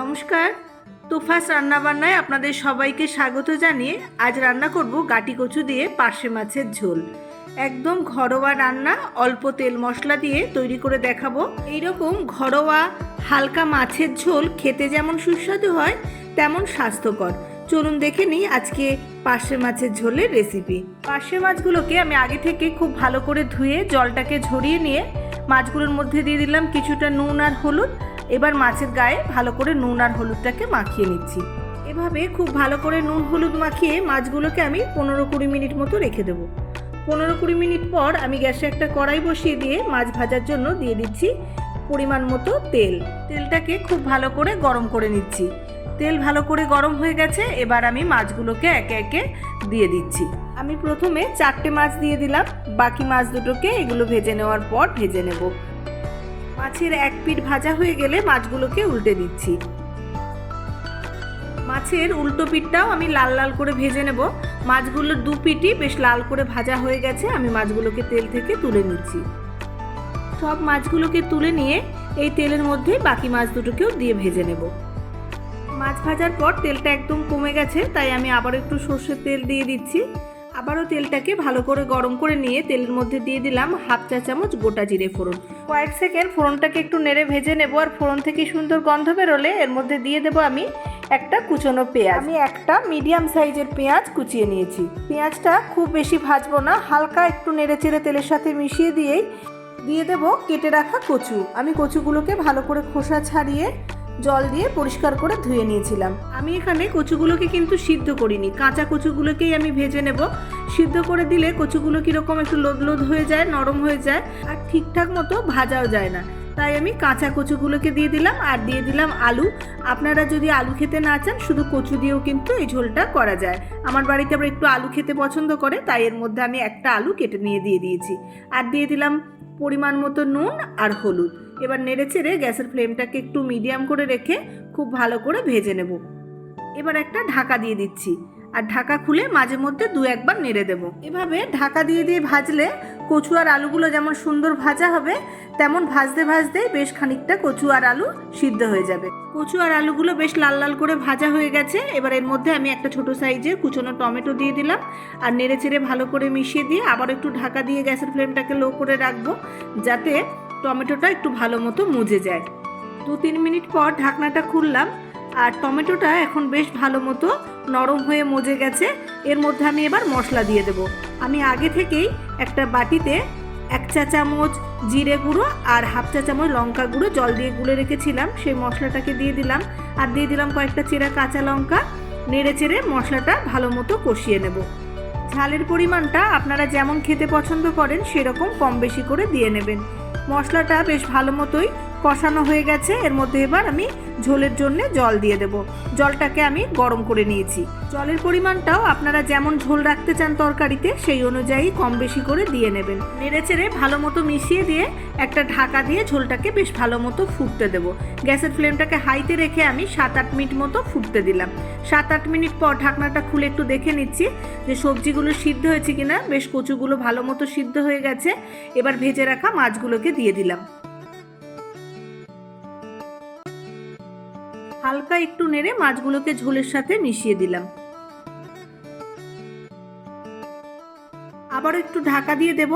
নমস্কার। তুফাস রান্নাবান্নায় আপনাদের সবাইকে স্বাগত জানিয়ে আজ রান্না করব গাটি কচু দিয়ে পার্শে মাছের ঝোল। একদম ঘরোয়া রান্না, অল্প তেল মশলা দিয়ে তৈরি করে দেখাবো। এইরকম ঘরোয়া হালকা মাছের ঝোল খেতে যেমন সুস্বাদু হয়, তেমন স্বাস্থ্যকর। চলুন দেখে নিই আজকে পার্শে মাছের ঝোলের রেসিপি পার্শে মাছগুলোকে আমি আগে থেকে খুব ভালো করে ধুয়ে জলটাকে ঝরিয়ে নিয়ে মাছগুলোর মধ্যে দিয়ে দিলাম কিছুটা নুন আর হলুদ। এবার মাছের গায়ে ভালো করে নুন আর হলুদটাকে মাখিয়ে নিচ্ছি। এভাবে খুব ভালো করে নুন হলুদ মাখিয়ে মাছগুলোকে আমি পনেরো কুড়ি মিনিট মতো রেখে দেবো। পনেরো কুড়ি মিনিট পর আমি গ্যাসে একটা কড়াই বসিয়ে দিয়ে মাছ ভাজার জন্য দিয়ে দিচ্ছি পরিমাণ মতো তেল। তেলটাকে খুব ভালো করে গরম করে নিচ্ছি। তেল ভালো করে গরম হয়ে গেছে, এবার আমি মাছগুলোকে একে একে দিয়ে দিচ্ছি। আমি প্রথমে চারটে মাছ দিয়ে দিলাম, বাকি মাছ দুটোকে এগুলো ভেজে নেওয়ার পর ভেজে নেব। মাছের এক পিঠ ভাজা হয়ে গেলে মাছগুলোকে উল্টে দিচ্ছি। মাছের উল্টো পিঠটাও আমি লাল লাল করে ভেজে নেব। মাছগুলোর দু পিঠই বেশ লাল করে ভাজা হয়ে গেছে, আমি মাছগুলোকে তেল থেকে তুলে নিচ্ছি। সব মাছগুলোকে তুলে নিয়ে এই তেলের মধ্যে বাকি মাছ দুটোকেও দিয়ে ভেজে নেব। মাছ ভাজার পর তেলটা একদম কমে গেছে, তাই আমি আবার একটু সর্ষের তেল দিয়ে দিচ্ছি। আবারও তেলটাকে ভালো করে গরম করে নিয়ে তেলের মধ্যে দিয়ে দিলাম হাফ চা চামচ গোটা জিরে ফোড়ন। কয়েক সেকেন্ড ফোড়নটাকে একটু নেড়ে ভেজে নেব আর ফোড়ন থেকে সুন্দর গন্ধ বেরোলে এর মধ্যে দিয়ে দেবো আমি একটা কুচনো পেঁয়াজ। আমি একটা মিডিয়াম সাইজের পেঁয়াজ কুচিয়ে নিয়েছি। পেঁয়াজটা খুব বেশি ভাজবো না, হালকা একটু নেড়ে চেড়ে তেলের সাথে মিশিয়ে দিয়েই দিয়ে দেব কেটে রাখা কচু। আমি কচুগুলোকে ভালো করে খোসা ছাড়িয়ে জল দিয়ে পরিষ্কার করে ধুয়ে নিয়েছিলাম। আমি এখানে কচুগুলোকে কিন্তু সিদ্ধ করিনি। কাঁচা কচুগুলোকেই আমি ভেজে নেব। সিদ্ধ করে দিলে কচুগুলো কীরকম একটু লোদ লোদ হয়ে যায়, নরম হয়ে যায় আর ঠিকঠাক মতো ভাজাও যায় না। তাই আমি কাঁচা কচুগুলোকে দিয়ে দিলাম আর দিয়ে দিলাম আলু। আপনারা যদি আলু খেতে না চান, শুধু কচু দিয়েও কিন্তু এই ঝোলটা করা যায়। আমার বাড়িতে আবার একটু আলু খেতে পছন্দ করে, তাই এর মধ্যে আমি একটা আলু কেটে নিয়ে দিয়ে দিয়েছি। আর দিয়ে দিলাম পরিমাণ মতো নুন আর হলুদ। এবার নেড়ে চেড়ে গ্যাসের ফ্লেমটাকে একটু মিডিয়াম করে রেখে খুব ভালো করে ভেজে নেব। এবার একটা ঢাকা দিয়ে দিচ্ছি আর ঢাকা খুলে মাঝে মধ্যে দু একবার নেড়ে দেব। এভাবে ঢাকা দিয়ে দিয়ে ভাজলে কচু আর আলুগুলো যেমন সুন্দর ভাজা হবে, তেমন ভাজতে ভাজতে বেশ খানিকটা কচু আর আলু সিদ্ধ হয়ে যাবে। কচু আর আলুগুলো বেশ লাল লাল করে ভাজা হয়ে গেছে। এবার এর মধ্যে আমি একটা ছোট সাইজের কুচনো টমেটো দিয়ে দিলাম আর নেড়ে চেড়ে ভালো করে মিশিয়ে দিয়ে আবার একটু ঢাকা দিয়ে গ্যাসের ফ্লেমটাকে লো করে রাখব, যাতে টমেটোটা একটু ভালো মতো মুজে যায়। দু তিন মিনিট পর ঢাকনাটা খুললাম আর টমেটোটা এখন বেশ ভালো মতো নরম হয়ে মজে গেছে। এর মধ্যে আমি এবার মশলা দিয়ে দেব। আমি আগে থেকেই একটা বাটিতে এক চা চামচ জিরে গুঁড়ো আর হাফ চা চামচ লঙ্কা গুঁড়ো জল দিয়ে গুলে রেখেছিলাম। সেই মশলাটাকে দিয়ে দিলাম আর দিয়ে দিলাম কয়েকটা চেরা কাঁচা লঙ্কা। নেড়ে চেড়ে মশলাটা ভালো মতো কষিয়ে নেব। ঝালের পরিমাণটা আপনারা যেমন খেতে পছন্দ করেন, সেরকম কম বেশি করে দিয়ে নেবেন। মশলাটা বেশ ভালো মতোই কষানো হয়ে গেছে। এর মধ্যে এবার আমি ঝোলের জন্য জল দিয়ে দেব। জলটাকে আমি গরম করে নিয়েছি। জলের পরিমাণটাও আপনারা যেমন ঝোল রাখতে চান তরকারিতে, সেই অনুযায়ী কম বেশি করে দিয়ে নেবেন। নেড়ে চেড়ে ভালো মতো মিশিয়ে দিয়ে একটা ঢাকা দিয়ে ঝোলটাকে বেশ ভালো মতো ফুটতে দেব। গ্যাসের ফ্লেমটাকে হাইতে রেখে আমি সাত আট মিনিট মতো ফুটতে দিলাম। সাত আট মিনিট পর ঢাকনাটা খুলে একটু দেখে নিচ্ছি যে সবজিগুলো সিদ্ধ হয়েছে কিনা। বেশ কচুগুলো ভালো মতো সিদ্ধ হয়ে গেছে। এবার ভেজে রাখা মাছগুলোকে দিয়ে দিলাম। হালকা একটু নেড়ে মাছগুলোকে ঝোলের সাথে মিশিয়ে দিলাম। আবার একটু ঢাকা দিয়ে দেব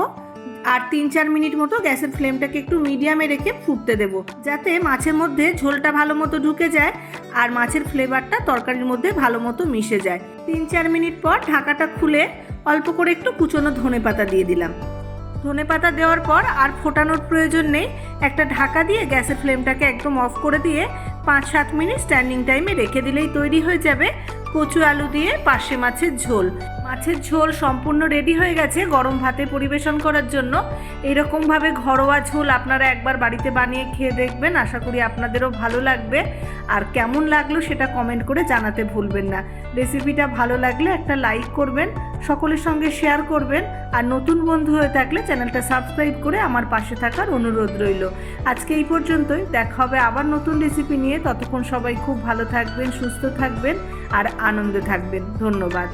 আর তিন চার মিনিট মতো গ্যাসের ফ্লেমটাকে একটু মিডিয়ামে রেখে ফুটতে দেব, যাতে মাছের মধ্যে ঝোলটা ভালো মতো ঢুকে যায় আর মাছের ফ্লেভারটা তরকারির মধ্যে ভালো মতো মিশে যায়। তিন চার মিনিট পর ঢাকাটা খুলে অল্প করে একটু কুচনো ধনে পাতা দিয়ে দিলাম। ধনে পাতা দেওয়ার পর আর ফোটানোর প্রয়োজন নেই, একটা ঢাকা দিয়ে গ্যাসের ফ্লেমটাকে একদম অফ করে দিয়ে পাঁচ সাত মিনিট স্ট্যান্ডিং টাইমে রেখে দিলেই তৈরি হয়ে যাবে কচু আলু দিয়ে পাশে মাছের ঝোল। মাছের ঝোল সম্পূর্ণ রেডি হয়ে গেছে, গরম ভাতে পরিবেশন করার জন্য। এরকমভাবে ঘরোয়া ঝোল আপনারা একবার বাড়িতে বানিয়ে খেয়ে দেখবেন, আশা করি আপনাদেরও ভালো লাগবে। আর কেমন লাগল সেটা কমেন্ট করে জানাতে ভুলবেন না। রেসিপিটা ভালো লাগলে একটা লাইক করবেন, সকলের সঙ্গে শেয়ার করবেন, আর নতুন বন্ধু হয়ে থাকলে চ্যানেলটা সাবস্ক্রাইব করে আমার পাশে থাকার অনুরোধ রইল। আজকে এই পর্যন্তই, দেখা হবে আবার নতুন রেসিপি নিয়ে। ততক্ষণ সবাই খুব ভালো থাকবেন, সুস্থ থাকবেন, আর আনন্দে থাকবেন। ধন্যবাদ।